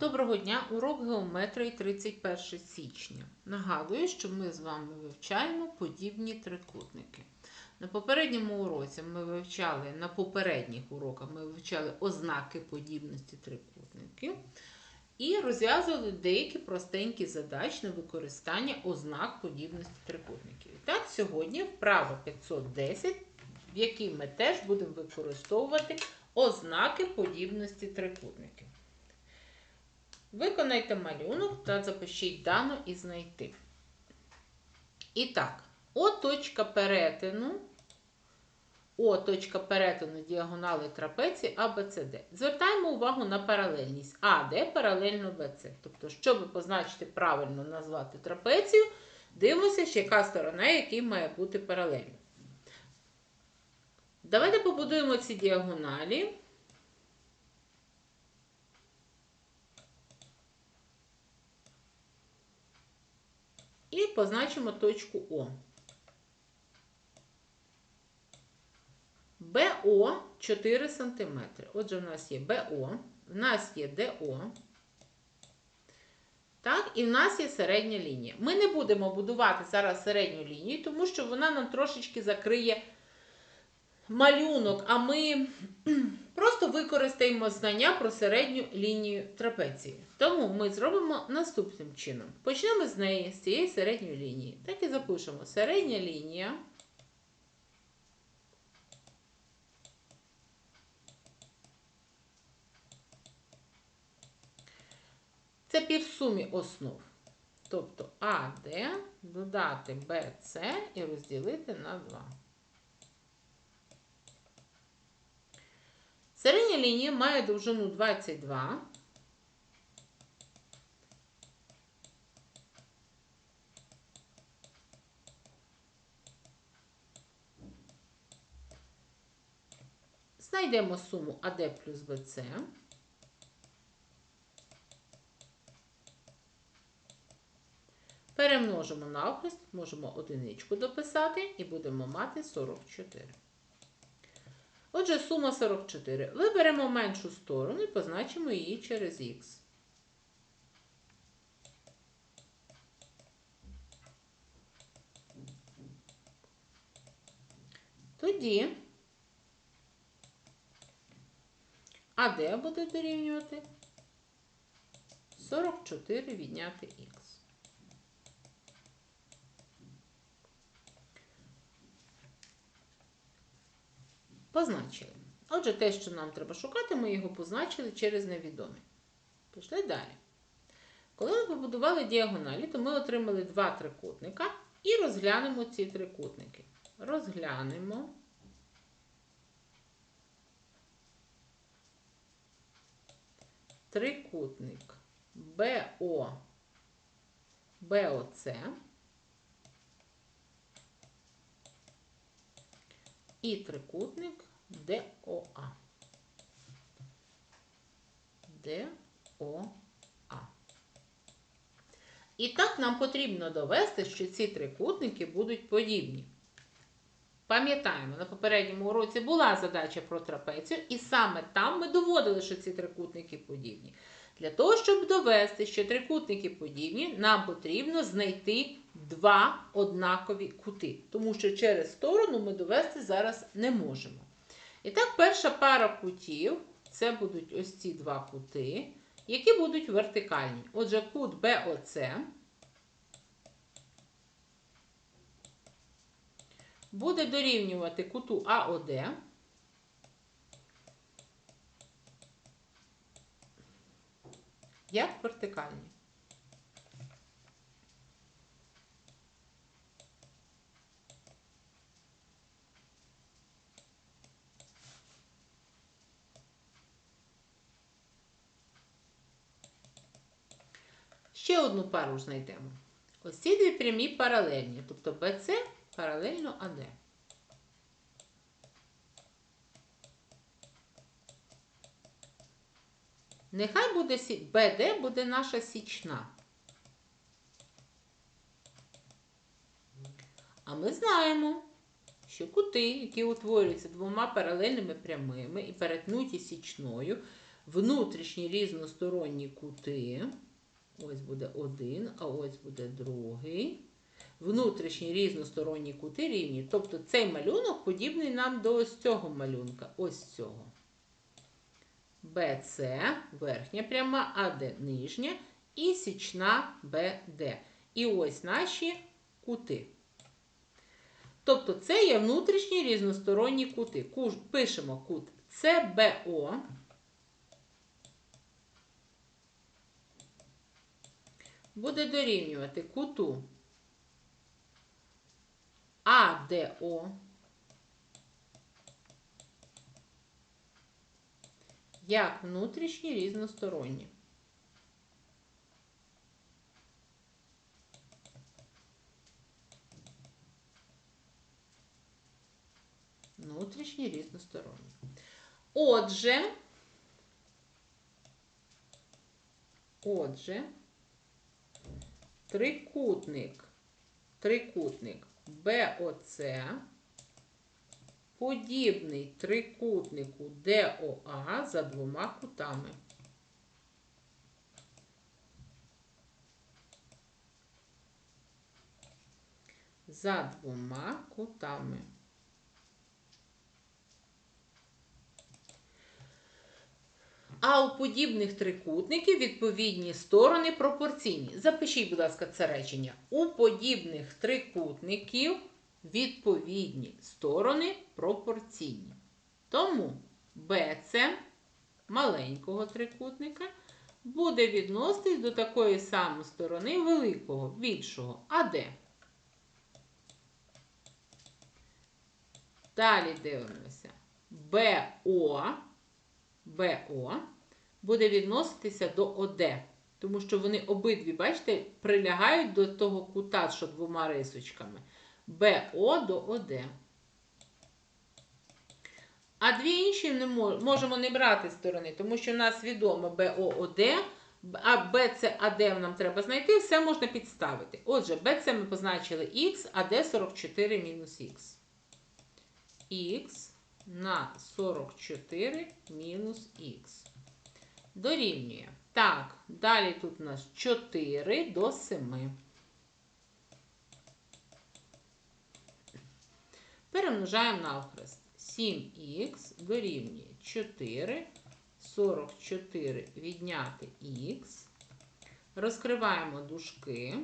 Доброго дня! Урок геометрії 31 січня. Нагадую, що ми з вами вивчаємо подібні трикутники. На попередньому уроці ми вивчали, на попередніх уроках ми вивчали ознаки подібності трикутників і розв'язували деякі простенькі задачі на використання ознак подібності трикутників. І так, сьогодні вправа 510, в якій ми теж будемо використовувати ознаки подібності трикутників. Виконайте малюнок та запишіть дану і знайти. І так, О точка перетину. О точка перетину діагонали трапеції ABCD. Звертаємо увагу на паралельність АД паралельно BC. Тобто, щоб позначити правильно назвати трапецію, дивимося, яка сторона, якій має бути паралельно. Давайте побудуємо ці діагоналі. І позначимо точку О. БО 4 см. Отже, в нас є БО, в нас є ДО. Так, і в нас є середня лінія. Ми не будемо будувати зараз середню лінію, тому що вона нам трошечки закриє малюнок, а ми просто використаємо знання про середню лінію трапеції. Тому ми зробимо наступним чином. Почнемо з неї, з цієї середньої лінії. Так і запишемо середня лінія. Це півсумі основ. Тобто АД додати БЦ і розділити на 2. Середня лінія має довжину 22. Знайдемо суму АД плюс БЦ. Перемножимо навхрест, можемо одиничку дописати і будемо мати 44. Отже, сума 44. Виберемо меншу сторону і позначимо її через х. Тоді АД буде дорівнювати 44 відняти х. Позначили. Отже, те, що нам треба шукати, ми його позначили через невідомі. Пішли далі. Коли ми побудували діагоналі, то ми отримали два трикутника і розглянемо ці трикутники. Розглянемо. Трикутник БО, БОЦ і трикутник ДОА. ДОА. І так нам потрібно довести, що ці трикутники будуть подібні. Пам'ятаємо, на попередньому уроці була задача про трапецію, і саме там ми доводили, що ці трикутники подібні. Для того, щоб довести, що трикутники подібні, нам потрібно знайти два однакові кути. Тому що через сторону ми довести зараз не можемо. І так, перша пара кутів це будуть ось ці два кути, які будуть вертикальні. Отже, кут БОЦ буде дорівнювати куту АОД. Як вертикальні. Ще одну пару знайдемо. Ось ці дві прямі паралельні, тобто BC паралельно АД. Нехай буде БД буде наша січна. А ми знаємо, що кути, які утворюються двома паралельними прямими і перетнуті січною, внутрішні різносторонні кути. Ось буде один, а ось буде другий. Внутрішні різносторонні кути рівні. Тобто цей малюнок подібний нам до ось цього малюнка. Ось цього. БЦ верхня пряма, АД нижня і січна БД. І ось наші кути. Тобто це є внутрішні різносторонні кути. Пишемо кут ЦБО. Буде дорівнювати куту АДО. Як внутрішні різносторонні. Внутрішні різносторонні. Отже, отже, трикутник, трикутник БОЦ подібний трикутнику ДОА за двома кутами. За двома кутами. А у подібних трикутників відповідні сторони пропорційні. Запишіть, будь ласка, це речення. У подібних трикутників відповідні сторони пропорційні. Тому BC маленького трикутника буде відноситись до такої самої сторони великого, більшого АД. Далі дивимося. БО БО буде відноситися до ОД. Тому що вони обидві, бачите, прилягають до того кута, що двома рисочками. БО до ОД. А дві інші не мож- можемо не брати сторони, тому що в нас відомо БООД, а БЦАД нам треба знайти, все можна підставити. Отже, БЦ ми позначили Х, а Д 44 мінус Х. Х на 44 мінус х. Дорівнює. Так, далі тут у нас 4 до 7. Перемножаємо навхрест. 7х дорівнює 4, 44 відняти х. Розкриваємо дужки.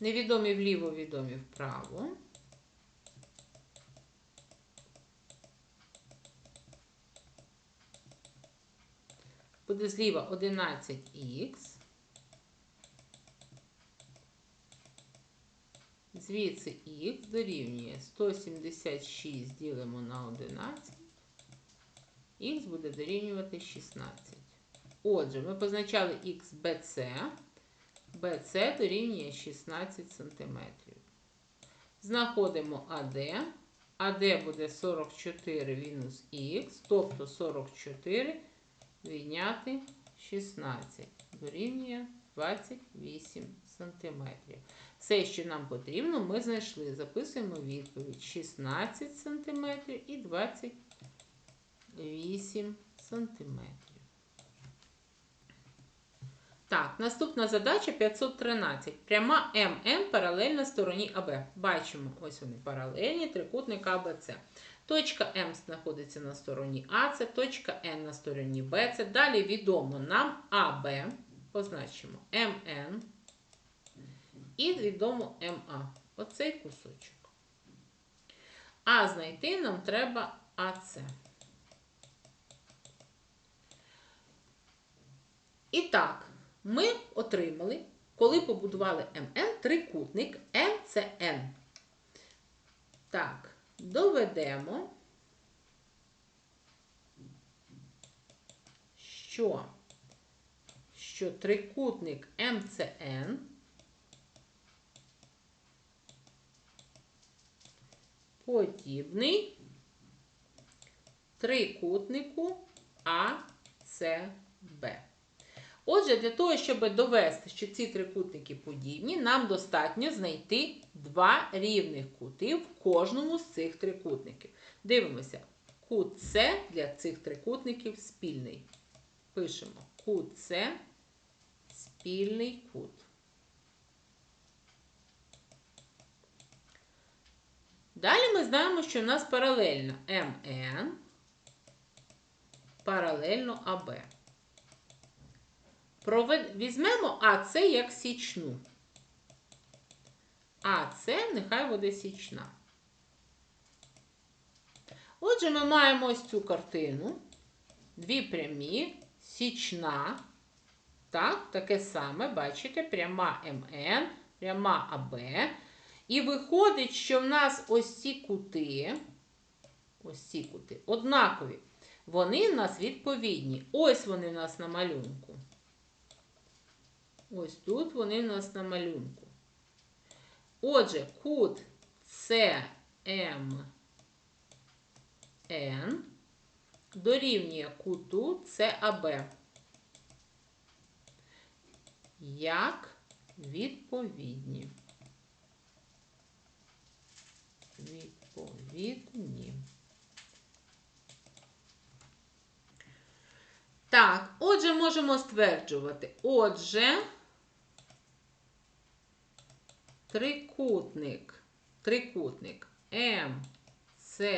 Невідомі вліво, відомі вправо. Буде зліва 11х. Звідси х дорівнює 176 ділимо на 11. Х буде дорівнювати 16. Отже, ми позначали х BC. BC дорівнює 16 см. Знаходимо АД. АД буде 44 мінус х, тобто 44 відняти 16. Дорівнює 28 см. Все, що нам потрібно, ми знайшли. Записуємо відповідь 16 см і 28 см. Так, наступна задача 513. Пряма МН паралельна стороні АБ. Бачимо, ось вони паралельні, трикутник АБЦ. Точка М знаходиться на стороні А, це точка Н на стороні Б. Це далі відомо нам АБ. Позначимо МН. І відомо МА. Оцей кусочок. А знайти нам треба АЦ. І так, ми отримали, коли побудували МН, трикутник МЦН. Так, доведемо, що, що трикутник МЦН подібний трикутнику АЦБ. Отже, для того, щоб довести, що ці трикутники подібні, нам достатньо знайти два рівних кути в кожному з цих трикутників. Дивимося, кут С для цих трикутників спільний. Пишемо кут С спільний кут. Далі ми знаємо, що в нас паралельно МН паралельно АБ. Візьмемо АС як січну. АС нехай буде січна. Отже, ми маємо ось цю картину. Дві прямі, січна. Так, таке саме, бачите, пряма МН, пряма АБ. І виходить, що в нас ось ці кути, ось ці кути, однакові. Вони в нас відповідні. Ось вони в нас на малюнку. Ось тут вони в нас на малюнку. Отже, кут CMN дорівнює куту CAB. Як відповідні. Відповідні. Так, отже, можемо стверджувати. Отже, трикутник, трикутник МЦН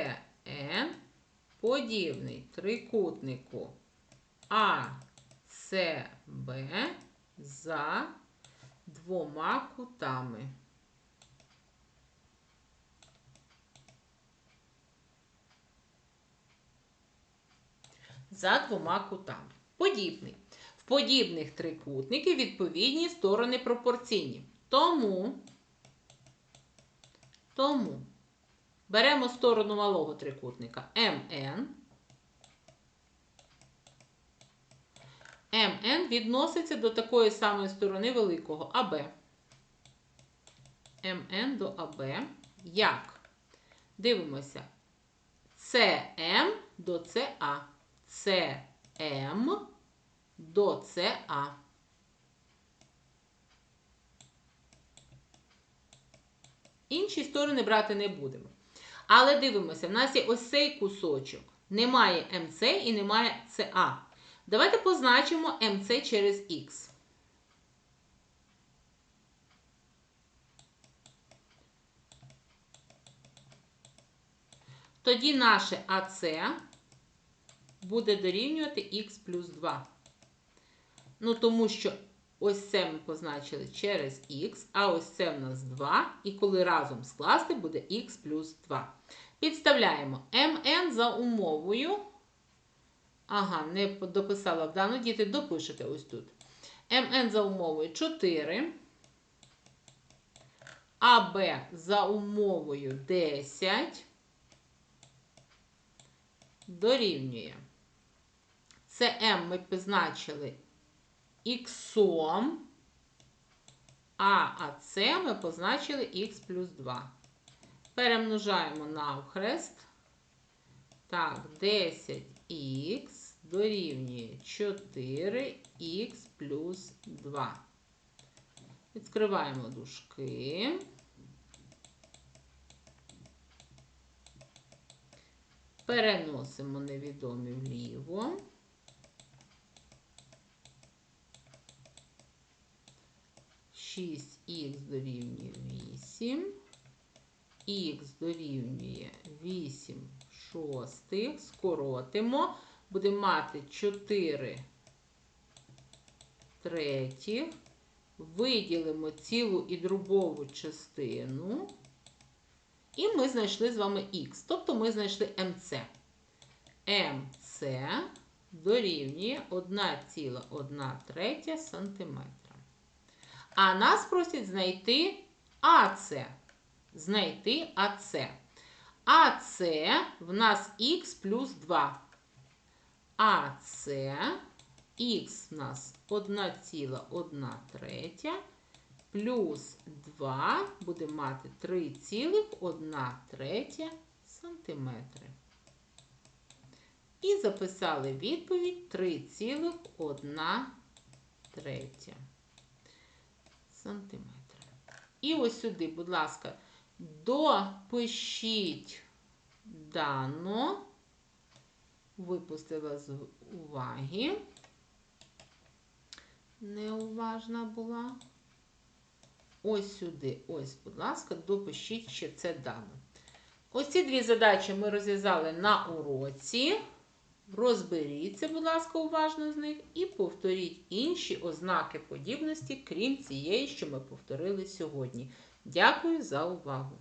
подібний трикутнику АЦБ за двома кутами. За двома кутами. Подібний. В подібних трикутників відповідні сторони пропорційні. Тому, тому беремо сторону малого трикутника МН. МН відноситься до такої самої сторони великого АБ. МН до АБ. Як? Дивимося. СМ до СА. СМ до СА. Інші сторони брати не будемо. Але дивимося, в нас є ось цей кусочок. Немає МЦ і немає СА. Давайте позначимо МЦ через Х. Тоді наше АС буде дорівнювати х плюс 2. Ну, тому що ось це ми позначили через х, а ось це в нас 2. І коли разом скласти, буде х плюс 2. Підставляємо mn за умовою. Ага, не дописала вдану, діти, допишете ось тут. mn за умовою 4. АБ за умовою 10 дорівнює. Це М ми позначили х, а АС ми позначили х плюс 2. Перемножаємо навхрест. Так, 10х дорівнює 4х плюс 2. Відкриваємо дужки. Переносимо невідомі вліво. Шість х дорівнює 8. Х дорівнює 8 шостих. Скоротимо. Будемо мати 4 третіх. Виділимо цілу і дробову частину. І ми знайшли з вами х. Тобто ми знайшли МЦ. МЦ дорівнює 1,1 третя сантиметра. А нас просять знайти АЦ. Знайти АЦ. АЦ в нас х плюс 2. АЦ х в нас 1,1 третя плюс 2 будемо мати 3,1 третя сантиметри. І записали відповідь 3,1 третя сантиметра. І ось сюди, будь ласка, допишіть дано. Випустила з уваги. Неуважна була. Ось сюди, ось, будь ласка, допишіть ще це дано. Ось ці дві задачі ми розв'язали на уроці. Розберіться, будь ласка, уважно з них і повторіть інші ознаки подібності, крім цієї, що ми повторили сьогодні. Дякую за увагу!